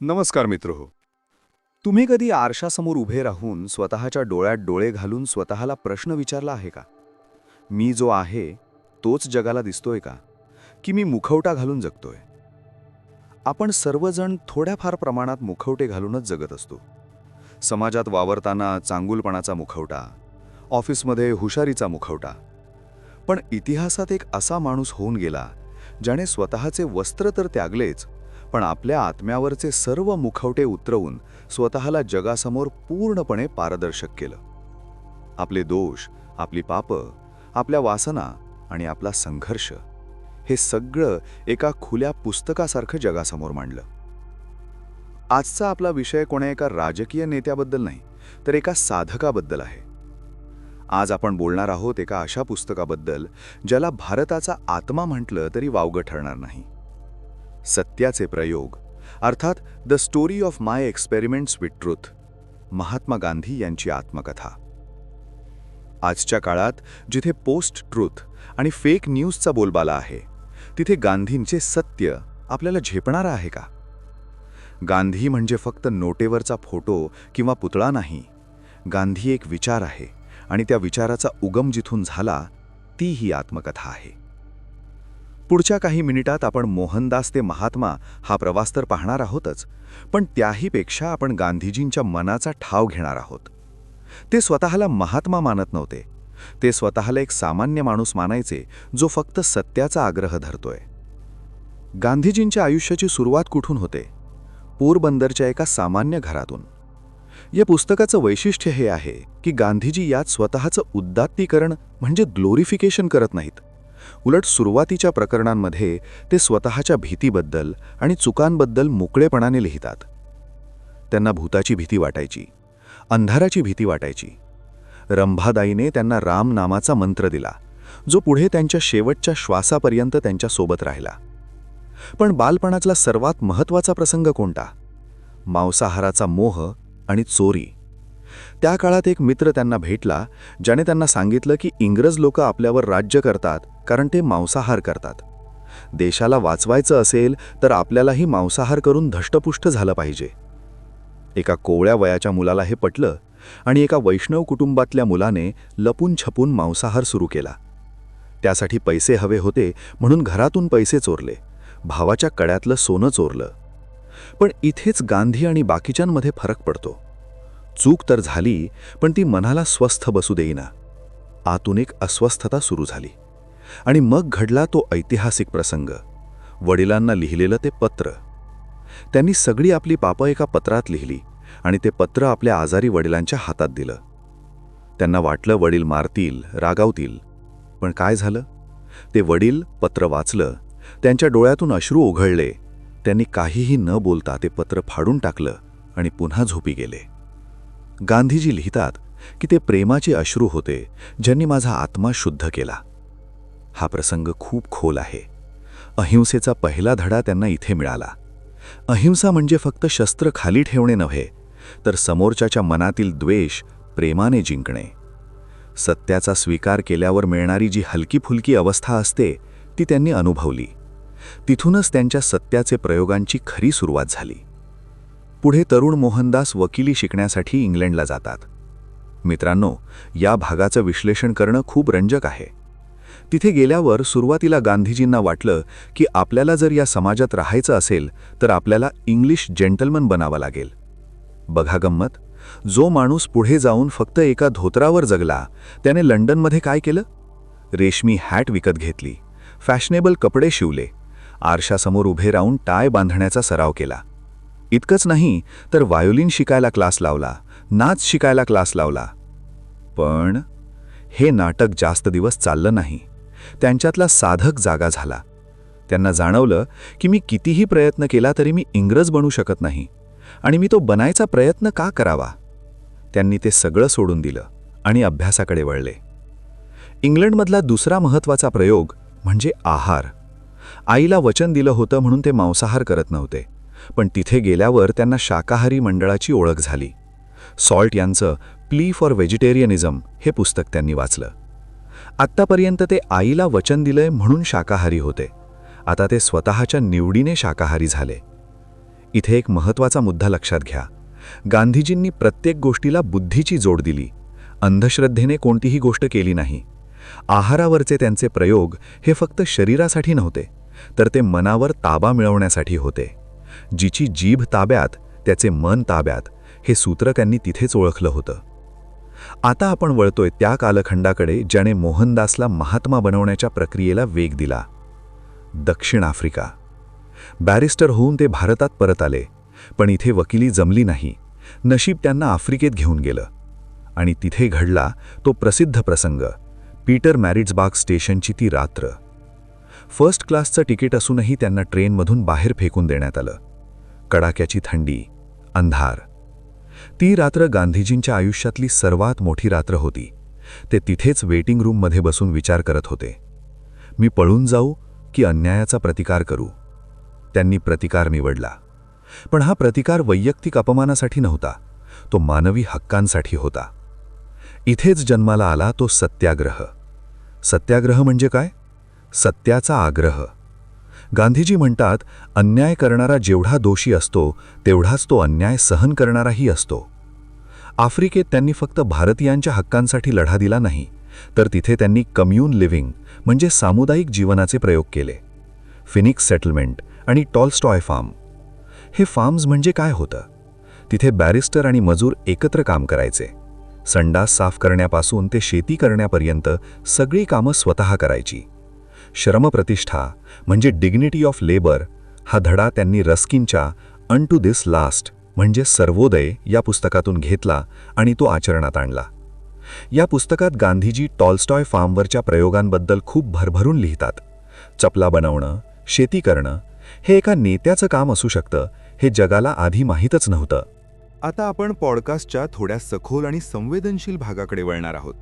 नमस्कार मित्र हो. तुम्ही कधी आरशासमोर उभे राहून स्वतःच्या डोळ्यात डोळे घालून स्वतःला प्रश्न विचारला आहे का? मी जो आहे तोच जगाला दिसतोय का? की मी मुखवटा घालून जगतोय? आपण सर्वजण थोड्याफार प्रमाणात मुखवटे घालूनच जगत असतो. समाजात वावरताना चांगुलपणाचा मुखवटा ऑफिसमध्ये हुशारीचा मुखवटा. पण इतिहासात एक असा माणूस होऊन गेला ज्याने स्वतःचे वस्त्र तर त्यागलेच पण आपल्या आत्म्यावरचे सर्व मुखवटे उतरवून स्वतःला जगासमोर पूर्णपणे पारदर्शक केलं. आपले दोष आपली पापं आपल्या वासना आणि आपला संघर्ष हे सगळं एका खुल्या पुस्तकासारखं जगासमोर मांडलं. आजचा आपला विषय कोणा एका राजकीय नेत्याबद्दल नाही तर एका साधकाबद्दल आहे. आज आपण बोलणार आहोत एका अशा पुस्तकाबद्दल ज्याला भारताचा आत्मा म्हटलं तरी वावगं ठरणार नाही. सत्याचे प्रयोग. अर्थात the story of my experiments with truth. Mahatma Gandhi यांची आत्मकथा. आजच्या काळात जिथे पोस्ट ट्रुथ आणि फेक न्यूजचा बोलबाला आहे तिथे गांधींचे सत्य आपल्याला झेपणारं आहे का? गांधी म्हणजे फक्त नोटेवरचा फोटो किंवा पुतळा नाही. गांधी एक विचार आहे आणि त्या विचाराचा उगम जिथून झाला ती ही आत्मकथा आहे. पुढच्या काही मिनिटात आपण मोहनदास ते महात्मा हा प्रवास तर पाहणार आहोतच पण त्याहीपेक्षा आपण गांधीजींच्या मनाचा ठाव घेणार आहोत. ते स्वतःला महात्मा मानत नव्हते. ते स्वतःला एक सामान्य माणूस मानायचे जो फक्त सत्याचा आग्रह धरतोय. गांधीजींच्या आयुष्याची सुरुवात कुठून होते? पोरबंदरच्या एका सामान्य घरातून. या पुस्तकाचं वैशिष्ट्य हे आहे की गांधीजी यात स्वतःचं उद्दात्तीकरण म्हणजे ग्लोरिफिकेशन करत नाहीत. उलट सुरुवातीच्या प्रकरणांमध्ये ते स्वतःच्या भीतीबद्दल आणि चुकांबद्दल मोकळेपणाने लिहितात. त्यांना भूताची भीती वाटायची अंधाराची भीती वाटायची. रंभादाईने त्यांना राम नामाचा मंत्र दिला जो पुढे त्यांच्या शेवटच्या श्वासापर्यंत त्यांच्यासोबत राहिला. पण बालपणातला सर्वात महत्त्वाचा प्रसंग कोणता? मांसाहाराचा मोह आणि चोरी. त्या काळात एक मित्र त्यांना भेटला ज्याने त्यांना सांगितलं की इंग्रज लोक आपल्यावर राज्य करतात कारण ते मांसाहार करतात. देशाला वाचवायचं असेल तर आपल्यालाही मांसाहार करून धष्टपुष्ट झालं पाहिजे. एका कोवळ्या वयाच्या मुलाला हे पटलं आणि एका वैष्णव कुटुंबातल्या मुलाने लपून छपून मांसाहार सुरू केला. त्यासाठी पैसे हवे होते म्हणून घरातून पैसे चोरले. भावाच्या कड्यातलं सोनं चोरलं. पण इथेच गांधी आणि बाकीच्यांमध्ये फरक पडतो. चूक तर झाली पण ती मनाला स्वस्थ बसू देईना. आतून एक अस्वस्थता सुरू झाली. आणि मग घडला तो ऐतिहासिक प्रसंग. वडिलांना लिहिलेलं ते पत्र. त्यांनी सगळी आपली पापं एका पत्रात लिहिली आणि ते पत्र आपल्या आजारी वडिलांच्या हातात दिलं. त्यांना वाटलं वडील मारतील रागावतील. पण काय झालं? ते वडील पत्र वाचलं त्यांच्या डोळ्यातून अश्रू ओघळले. त्यांनी काहीही न बोलता ते पत्र फाडून टाकलं आणि पुन्हा झोपी गेले. गांधीजी लिहितात की ते प्रेमाचे अश्रू होते ज्यांनी माझा आत्मा शुद्ध केला. हा प्रसंग खूप खोल आहे. अहिंसेचा पहिला धडा त्यांना इथे मिळाला. अहिंसा म्हणजे फक्त शस्त्र खाली ठेवणे नव्हे तर समोरच्याच्या मनातील द्वेष प्रेमाने जिंकणे. सत्याचा स्वीकार केल्यावर मिळणारी जी हलकी फुलकी अवस्था असते ती त्यांनी अनुभवली. तिथूनच त्यांच्या सत्याचे प्रयोगांची खरी सुरुवात झाली. पुढे तरुण मोहनदास वकिली शिकण्यासाठी इंग्लंडला जातात. मित्रांनो या भागाचं विश्लेषण करणं खूप रंजक आहे. तिथे गेल्यावर सुरुवातीला गांधीजींना वाटलं की आपल्याला जर या समाजात राहायचं असेल तर आपल्याला इंग्लिश जेंटलमन बनावं लागेल. बघा गंमत. जो माणूस पुढे जाऊन फक्त एका धोत्रावर जगला त्याने लंडनमध्ये काय केलं? रेशमी हॅट विकत घेतली. फॅशनेबल कपडे शिवले. आरशासमोर उभे राहून टाय बांधण्याचा सराव केला. इतकंच नाही तर व्हायोलिन शिकायला क्लास लावला. नाच शिकायला क्लास लावला. पण हे नाटक जास्त दिवस चाललं नाही. त्यांच्यातला साधक जागा झाला. त्यांना जाणवलं की मी कितीही प्रयत्न केला तरी मी इंग्रज बनू शकत नाही आणि मी तो बनायचा प्रयत्न का करावा? त्यांनी ते सगळं सोडून दिलं आणि अभ्यासाकडे वळले. इंग्लंडमधला दुसरा महत्त्वाचा प्रयोग म्हणजे आहार. आईला वचन दिलं होतं म्हणून ते मांसाहार करत नव्हते पण तिथे गेल्यावर त्यांना शाकाहारी मंडळाची ओळख झाली. सॉल्ट यांचं प्ली फॉर व्हेजिटेरियनिझम हे पुस्तक त्यांनी वाचलं. आत्तापर्यंत ते आईला वचन दिलंय म्हणून शाकाहारी होते. आता ते स्वतःच्या निवडीने शाकाहारी झाले. इथे एक महत्त्वाचा मुद्दा लक्षात घ्या. गांधीजींनी प्रत्येक गोष्टीला बुद्धीची जोड दिली. अंधश्रद्धेने कोणतीही गोष्ट केली नाही. आहारावरचे त्यांचे प्रयोग हे फक्त शरीरासाठी नव्हते तर ते मनावर ताबा मिळवण्यासाठी होते. जिची जीभ ताब्यात त्याचे मन ताब्यात हे सूत्र त्यांनी तिथेच ओळखलं होतं. आता आपण वळतोय त्या कालखंडाकडे ज्याने मोहनदासला महात्मा बनवण्याच्या प्रक्रियेला वेग दिला. दक्षिण आफ्रिका. बॅरिस्टर होऊन ते भारतात परत आले पण इथे वकिली जमली नाही. नशीब त्यांना आफ्रिकेत घेऊन गेलं. आणि तिथे घडला तो प्रसिद्ध प्रसंग पीटर मॅरिट्सबाग स्टेशनची ती रात्र. फर्स्ट क्लासचं तिकीट असूनही त्यांना ट्रेनमधून बाहेर फेकून देण्यात आलं. कडाक्याची थंडी अंधार. ती रात्र गांधीजींच्या आयुष्यातली सर्वात मोठी रात्र होती. ते तिथेच वेटिंग रूममध्ये बसून विचार करत होते. मी पळून जाऊ की अन्यायाचा प्रतिकार करू? त्यांनी प्रतिकार निवडला. पण हा प्रतिकार वैयक्तिक अपमानासाठी नव्हता तो मानवी हक्कांसाठी होता. इथेच जन्माला आला तो सत्याग्रह. सत्याग्रह म्हणजे काय? सत्याचा आग्रह. गांधीजी म्हणतात अन्याय करणारा जेवढा दोषी असतो तेवढाच तो अन्याय सहन करणाराही असतो. आफ्रिकेत त्यांनी फक्त भारतीयांच्या हक्कांसाठी लढा दिला नाही तर तिथे त्यांनी कम्यून लिव्हिंग म्हणजे सामुदायिक जीवनाचे प्रयोग केले. फिनिक्स सेटलमेंट आणि टॉलस्टॉय फार्म. हे फार्म्स म्हणजे काय होतं? तिथे बॅरिस्टर आणि मजूर एकत्र काम करायचे. संडास साफ करण्यापासून ते शेती करण्यापर्यंत सगळी कामं स्वतः करायची. श्रमप्रतिष्ठा म्हणजे डिग्निटी ऑफ लेबर हा धडा त्यांनी रस्किनच्या अन टू दिस लास्ट म्हणजे सर्वोदय या पुस्तकातून घेतला आणि तो आचरणात आणला. या पुस्तकात गांधीजी टॉलस्टॉय फार्मवरच्या प्रयोगांबद्दल खूप भरभरून लिहितात. चपला बनवणं शेती करणं हे एका नेत्याचं काम असू शकतं हे जगाला आधी माहीतच नव्हतं. आता आपण पॉडकास्टच्या थोड्या सखोल आणि संवेदनशील भागाकडे वळणार आहोत.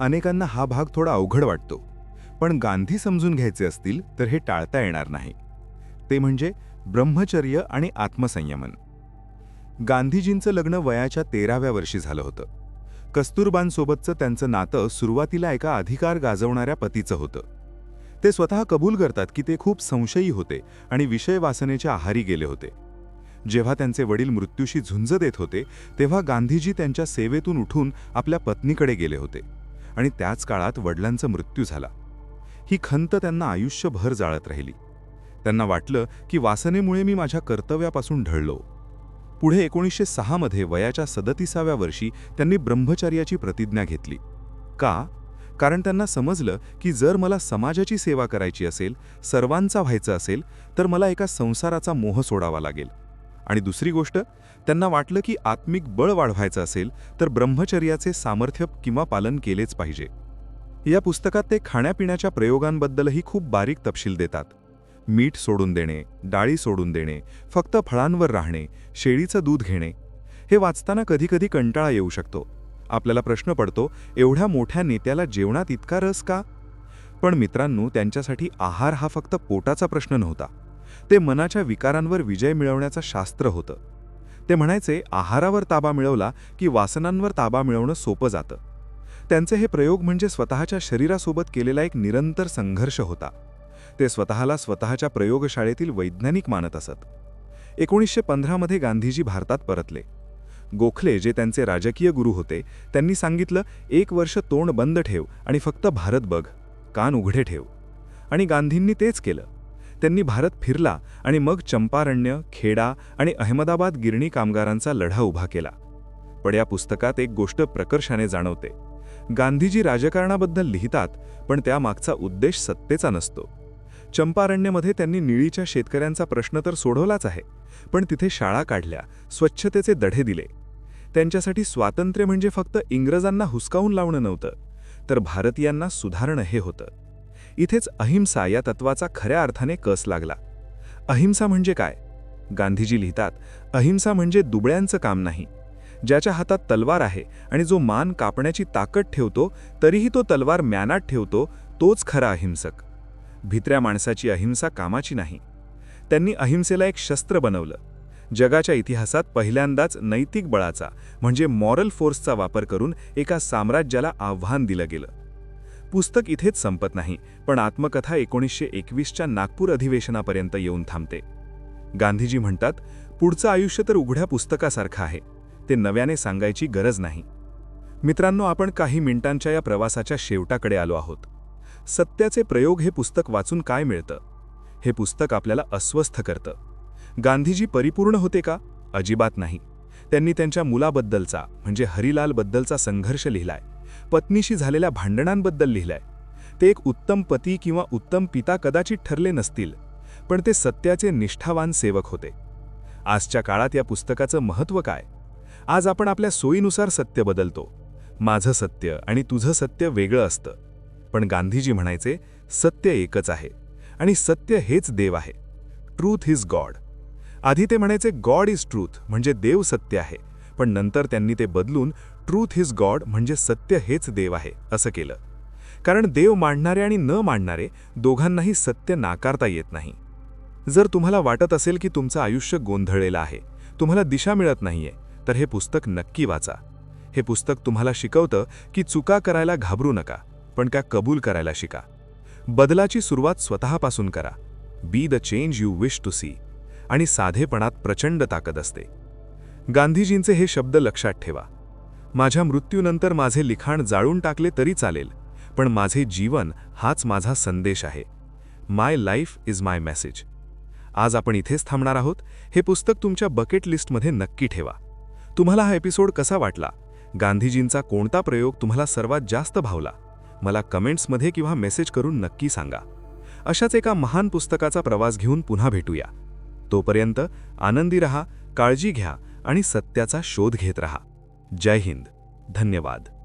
अनेकांना हा भाग थोडा अवघड वाटतो. पण गांधी समजून घ्यायचे असतील तर हे टाळता येणार नाही. ते म्हणजे ब्रह्मचर्य आणि आत्मसंयमन. गांधीजींचं लग्न वयाच्या तेराव्या वर्षी झालं होतं. कस्तुरबांसोबतचं त्यांचं नातं सुरुवातीला एका अधिकार गाजवणाऱ्या पतीचं होतं. ते स्वतः कबूल करतात की ते खूप संशयी होते आणि विषय वासनेच्या आहारी गेले होते. जेव्हा त्यांचे वडील मृत्यूशी झुंज देत होते तेव्हा गांधीजी त्यांच्या सेवेतून उठून आपल्या पत्नीकडे गेले होते आणि त्याच काळात वडिलांचा मृत्यू झाला. ही खंत त्यांना आयुष्यभर जाळत राहिली. त्यांना वाटलं की वासनेमुळे मी माझ्या कर्तव्यापासून ढळलो. पुढे एकोणीसशे सहामध्ये वयाच्या सदतीसाव्या वर्षी त्यांनी ब्रह्मचर्याची प्रतिज्ञा घेतली. का? कारण त्यांना समजलं की जर मला समाजाची सेवा करायची असेल सर्वांचा व्हायचं असेल तर मला एका संसाराचा मोह सोडावा लागेल. आणि दुसरी गोष्ट त्यांना वाटलं की आत्मिक बळ वाढवायचं असेल तर ब्रह्मचर्याचे सामर्थ्य किंवा पालन केलेच पाहिजे. या पुस्तकात ते खाण्यापिण्याच्या प्रयोगांबद्दलही खूप बारीक तपशील देतात. मीठ सोडून देणे डाळी सोडून देणे फक्त फळांवर राहणे शेळीचं दूध घेणे हे वाचताना कधीकधी कंटाळा येऊ शकतो. आपल्याला प्रश्न पडतो एवढ्या मोठ्या नेत्याला जेवणात इतका रस का? पण मित्रांनो त्यांच्यासाठी आहार हा फक्त पोटाचा प्रश्न नव्हता. ते मनाच्या विकारांवर विजय मिळवण्याचं शास्त्र होतं. ते म्हणायचे आहारावर ताबा मिळवला की वासनांवर ताबा मिळवणं सोपं जातं. त्यांचे हे प्रयोग म्हणजे स्वतःच्या शरीरासोबत केलेला एक निरंतर संघर्ष होता. ते स्वतःला स्वतःच्या प्रयोगशाळेतील वैज्ञानिक मानत असत. एकोणीसशे पंधरामध्ये गांधीजी भारतात परतले. गोखले जे त्यांचे राजकीय गुरु होते त्यांनी सांगितलं एक वर्ष तोंड बंद ठेव आणि फक्त भारत बघ कान उघडे ठेव. आणि गांधींनी तेच केलं. त्यांनी भारत फिरला आणि मग चंपारण्य खेडा आणि अहमदाबाद गिरणी कामगारांचा लढा उभा केला. पण या पुस्तकात एक गोष्ट प्रकर्षाने जाणवते. गांधीजी राजकारणाबद्दल लिहितात पण त्यामागचा उद्देश सत्तेचा नसतो. चंपारण्यमध्ये त्यांनी निळीच्या शेतकऱ्यांचा प्रश्न तर सोडवलाच आहे पण तिथे शाळा काढल्या स्वच्छतेचे दढे दिले. त्यांच्यासाठी स्वातंत्र्य म्हणजे फक्त इंग्रजांना हुसकावून लावणं नव्हतं तर भारतीयांना सुधारणं हे होतं. इथेच अहिंसा या तत्वाचा खऱ्या अर्थाने कस लागला. अहिंसा म्हणजे काय? गांधीजी लिहितात अहिंसा म्हणजे दुबळ्यांचं काम नाही ज्याच्या हातात तलवार आहे आणि जो मान कापण्याची ताकद ठेवतो तरीही तो तलवार म्यानात ठेवतो तोच खरा अहिंसक. भित्र्या माणसाची अहिंसा कामाची नाही. त्यांनी अहिंसेला एक शस्त्र बनवलं. जगाच्या इतिहासात पहिल्यांदाच नैतिक बळाचा म्हणजे मॉरल फोर्सचा वापर करून एका साम्राज्याला आव्हान दिलं गेलं. पुस्तक इथेच संपत नाही पण आत्मकथा एकोणीसशे एकवीसच्या नागपूर अधिवेशनापर्यंत येऊन थांबते. गांधीजी म्हणतात पुढचं आयुष्य तर उघड्या पुस्तकासारखं आहे. ते नव्याने सांगायची गरज नाही. मित्रांनो आपण काही मिनिटांच्या या प्रवासाच्या शेवटाकडे आलो आहोत. सत्याचे प्रयोग हे पुस्तक वाचून काय मिळतं? हे पुस्तक आपल्याला अस्वस्थ करतं. गांधीजी परिपूर्ण होते का? अजिबात नाही. त्यांनी त्यांच्या मुलाबद्दलचा म्हणजे हरिलालबद्दलचा संघर्ष लिहिलाय. पत्नीशी झालेल्या भांडणांबद्दल लिहिलाय. ते एक उत्तम पती किंवा उत्तम पिता कदाचित ठरले नसतील पण ते सत्याचे निष्ठावान सेवक होते. आजच्या काळात या पुस्तकाचं महत्त्व काय? आज आपण आपल्या सोयीनुसार सत्य बदलतो. माझं सत्य आणि तुझं सत्य वेगळं असतं. पण गांधीजी म्हणायचे सत्य एकच आहे आणि सत्य हेच देव आहे. ट्रूथ इज गॉड आधी ते म्हणायचे गॉड इज ट्रूथ म्हणजे देव सत्य आहे. पण नंतर त्यांनी ते बदलून ट्रूथ इज गॉड म्हणजे सत्य हेच देव आहे असं केलं. कारण देव मांडणारे आणि न मांडणारे दोघांनाही सत्य नाकारता येत नाही. जर तुम्हाला वाटत असेल की तुमचं आयुष्य गोंधळलेलं आहे तुम्हाला दिशा मिळत नाहीये तर हे पुस्तक नक्की वाचा. हे पुस्तक तुम्हाला शिकवतं की चुका करायला घाबरू नका पण त्या कबूल करायला शिका. बदलाची सुरुवात स्वतःपासून करा. Be the change you wish to see आणि साधेपणात प्रचंड ताकद असते. गांधीजींचे हे शब्द लक्षात ठेवा. माझ्या मृत्यूनंतर माझे लिखाण जाळून टाकले तरी चालेल पण माझे जीवन हाच माझा संदेश आहे. My life is my message आज आपण इथेच थांबणार आहोत. हे पुस्तक तुमच्या बकेट लिस्टमध्ये नक्की ठेवा. तुम्हाला हा एपिसोड कसा वाटला? गांधीजींचा कोणता प्रयोग तुम्हाला सर्वात जास्त भावला? मला कमेंट्समध्ये किंवा मेसेज करून नक्की सांगा. अशाच एका महान पुस्तकाचा प्रवास घेऊन पुन्हा भेटूया. तोपर्यंत आनंदी रहा काळजी घ्या आणि सत्याचा शोध घेत रहा. जय हिंद. धन्यवाद.